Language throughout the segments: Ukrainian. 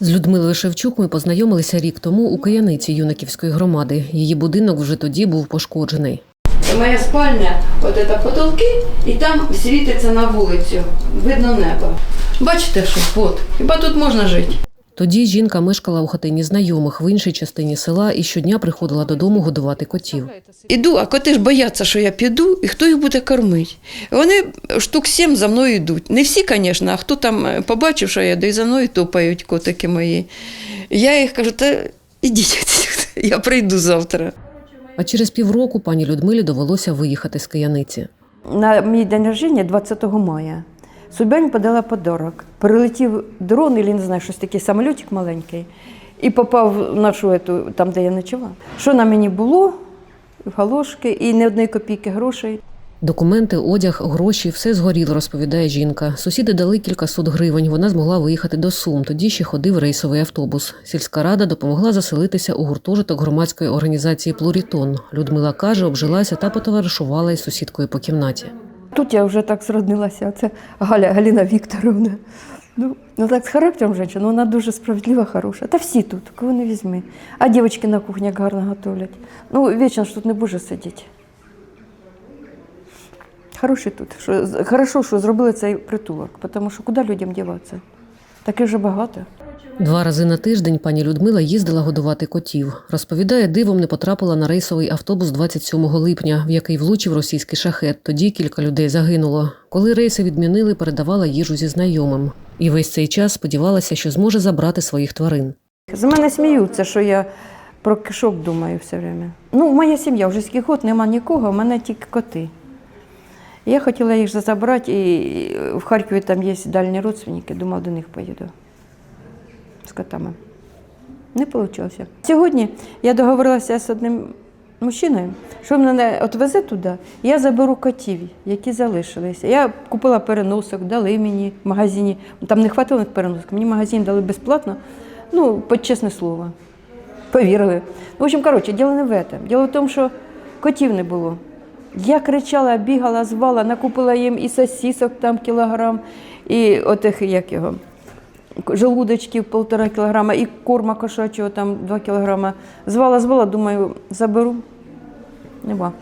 З Людмилою Шевчук ми познайомилися рік тому у Кияниці юнаківської громади. Її будинок вже тоді був пошкоджений. Моя спальня, от це потолки, і там світиться на вулицю. Видно небо. Бачите, що от, хіба тут можна жити? Тоді жінка мешкала у хатині знайомих в іншій частині села і щодня приходила додому годувати котів. Іду, а коти ж бояться, що я піду, і хто їх буде кормити. Вони штук сім за мною йдуть. Не всі, звісно, а хто там е, побачив, що я йду, і за мною топають котики мої. Я їх кажу, та ідіть, я прийду завтра. А через півроку пані Людмилі довелося виїхати з Кияниці. На мій день рождения 20 мая Собянь подала подарок. Прилетів дрон, і не знаю, щось такий самолітик маленький, і попав в нашу ету, там, де я ночувала. Що на мені було? Галошки і ні одної копійки грошей. Документи, одяг, гроші все згоріло, розповідає жінка. Сусіди дали кількасот гривень. Вона змогла виїхати до Сум. Тоді ще ходив рейсовий автобус. Сільська рада допомогла заселитися у гуртожиток громадської організації Плурітон. Людмила каже, обжилася та потоваришувала із сусідкою по кімнаті. Тут я вже так зроднилася. Це Галя Галіна Вікторовна. Ну, ну так з характером жінка, вона дуже справедлива, хороша. Та всі тут, кого не візьми. А дівчатки на кухні як гарно готовлять. Ну, вічно ж тут не буде сидіти. Хороший тут. Що, хорошо, що зробили цей притулок, тому що куди людям діватися? Таких вже багато. Два рази на тиждень пані Людмила їздила годувати котів. Розповідає, дивом не потрапила на рейсовий автобус 27 липня, в який влучив російський шахет. Тоді кілька людей загинуло. Коли рейси відмінили, передавала їжу зі знайомим. І весь цей час сподівалася, що зможе забрати своїх тварин. З мене сміються, що я про кишок думаю все время. Ну, моя сім'я вже скільки років нема нікого, у мене тільки коти. Я хотіла їх забрати, і в Харкові там є дальні родственники, думала, до них поїду котами. Не вийшло. Сьогодні я договорилася з одним мужчиною, що мене відвезе туди, я заберу котів, які залишилися. Я купила переносок, дали мені в магазині. Там не хватило переносок, мені магазин дали безплатно, ну, під чесне слово. Повірили. В общем, коротше, діло не в этом. Діло в тому, що котів не було. Я кричала, бігала, звала, накупила їм і сосісок там кілограм, і отих, як його, желудочків полтора кілограма, і корма кошачого там два кілограма. Звала, звала, думаю, заберу. Нема.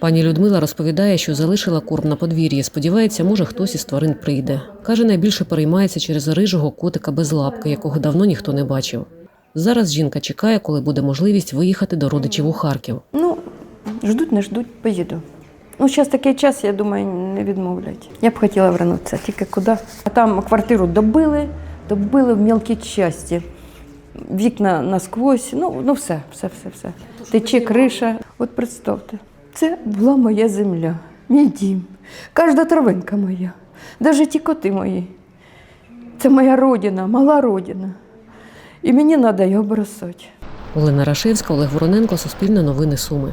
Пані Людмила розповідає, що залишила корм на подвір'ї. Сподівається, може хтось із тварин прийде. Каже, найбільше переймається через рижого котика без лапки, якого давно ніхто не бачив. Зараз жінка чекає, коли буде можливість виїхати до родичів у Харків. Ну, ждуть, не ждуть, поїду. Ну, зараз такий час, я думаю, не відмовлять. Я б хотіла вернутися, тільки куди. А там квартиру добили, добили в мілкі часті. Вікна насквозь, ну, ну все, все, все, все. Тече криша. От представте, це була моя земля, мій дім, кожна травинка моя, навіть ті коти мої. Це моя родина, мала родина. І мені треба його бросати. Олена Рашевська, Олег Вороненко, Суспільне новини Суми.